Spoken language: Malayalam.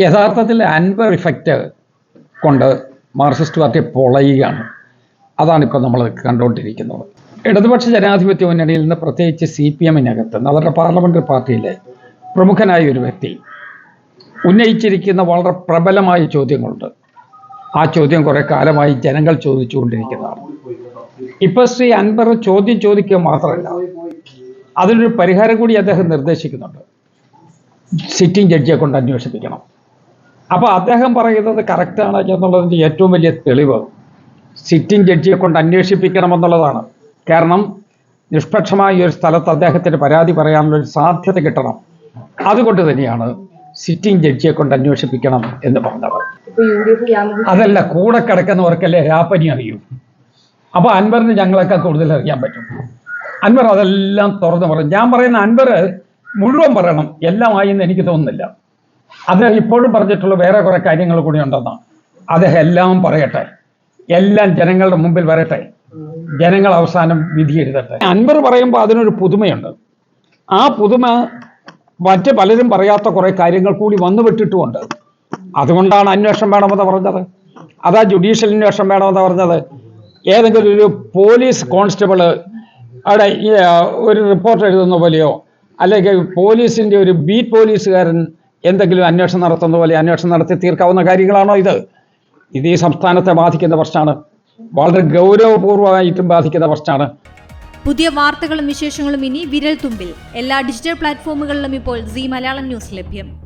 യഥാർത്ഥത്തിൽ അൻവർ ഇഫക്റ്റ് കൊണ്ട് മാർക്സിസ്റ്റ് പാർട്ടി പൊളയുകയാണ്. അതാണിപ്പോൾ നമ്മൾ കണ്ടുകൊണ്ടിരിക്കുന്നത്. ഇടതുപക്ഷ ജനാധിപത്യ മുന്നണിയിൽ നിന്ന് പ്രത്യേകിച്ച് സി പി എമ്മിനകത്ത് അവരുടെ പാർലമെന്ററി പാർട്ടിയിലെ പ്രമുഖനായ ഒരു വ്യക്തി ഉന്നയിച്ചിരിക്കുന്ന വളരെ പ്രബലമായ ചോദ്യങ്ങളുണ്ട്. ആ ചോദ്യം കുറേ കാലമായി ജനങ്ങൾ ചോദിച്ചുകൊണ്ടിരിക്കുന്നതാണ്. ഇപ്പോൾ ശ്രീ അൻവർ ചോദ്യം ചോദിക്കുക മാത്രമല്ല അതിനൊരു പരിഹാരം കൂടി അദ്ദേഹം നിർദ്ദേശിക്കുന്നുണ്ട്. സിറ്റിംഗ് ജഡ്ജിയെ കൊണ്ട് അന്വേഷിപ്പിക്കണം. അപ്പോൾ അദ്ദേഹം പറയുന്നത് കറക്റ്റാണ് എന്നുള്ളതിന്റെ ഏറ്റവും വലിയ തെളിവ് സിറ്റിംഗ് ജഡ്ജിയെ കൊണ്ട് അന്വേഷിപ്പിക്കണമെന്നുള്ളതാണ്. കാരണം നിഷ്പക്ഷമായ ഒരു സ്ഥലത്ത് അദ്ദേഹത്തിന് പരാതി പറയാനുള്ള ഒരു സാധ്യത കിട്ടണം. അതുകൊണ്ട് തന്നെയാണ് സിറ്റിംഗ് ജഡ്ജിയെ കൊണ്ട് അന്വേഷിപ്പിക്കണം എന്ന് പറഞ്ഞത്. അതല്ല കൂടെ കിടക്കുന്നവർക്കല്ലേ രാപ്പനി അറിയൂ. അപ്പോൾ അൻവറിന് ഞങ്ങളൊക്കെ കൂടുതൽ അറിയാൻ പറ്റും. അൻവർ അതെല്ലാം തുറന്നു പറയും. ഞാൻ പറയുന്ന അൻവർ മുഴുവൻ പറയണം. എല്ലാമായി എന്ന് എനിക്ക് തോന്നുന്നില്ല. അദ്ദേഹം ഇപ്പോഴും പറഞ്ഞിട്ടുള്ള വേറെ കുറെ കാര്യങ്ങൾ കൂടി ഉണ്ടെന്നാണ് അദ്ദേഹം എല്ലാം പറയട്ടെ. എല്ലാം ജനങ്ങളുടെ മുമ്പിൽ വരട്ടെ. ജനങ്ങൾ അവസാനം വിധി എഴുതട്ടെ. അൻവർ പറയുമ്പോൾ അതിനൊരു പുതുമയുണ്ട്. ആ പുതുമ മറ്റ് പലരും പറയാത്ത കുറെ കാര്യങ്ങൾ കൂടി വന്നു വിട്ടിട്ടുമുണ്ട് അതുകൊണ്ടാണ് അന്വേഷണം വേണമെന്ന് പറഞ്ഞത്. അതാ ജുഡീഷ്യൽ അന്വേഷണം വേണമെന്ന് പറഞ്ഞത്. ഏതെങ്കിലും ഒരു പോലീസ് കോൺസ്റ്റബിൾ അവിടെ ഒരു റിപ്പോർട്ട് എഴുതുന്ന പോലെയോ അല്ലെങ്കിൽ പോലീസിന്റെ ഒരു ബീറ്റ് പോലീസുകാരൻ എന്തെങ്കിലും അന്വേഷണം നടത്തുന്ന പോലെ അന്വേഷണം നടത്തി തീർക്കാവുന്ന കാര്യങ്ങളാണോ ഇത്? ഇത് ഈ സംസ്ഥാനത്തെ ബാധിക്കുന്ന പ്രശ്നമാണ്. വളരെ ഗൗരവപൂർവമായിട്ടും ബാധിക്കുന്ന പ്രശ്നമാണ്. പുതിയ വാർത്തകളും വിശേഷങ്ങളും ഇനി വിരൽ തുമ്പിൽ എല്ലാ ഡിജിറ്റൽ പ്ലാറ്റ്ഫോമുകളിലും ഇപ്പോൾ സി മലയാളം ന്യൂസ് ലഭ്യം.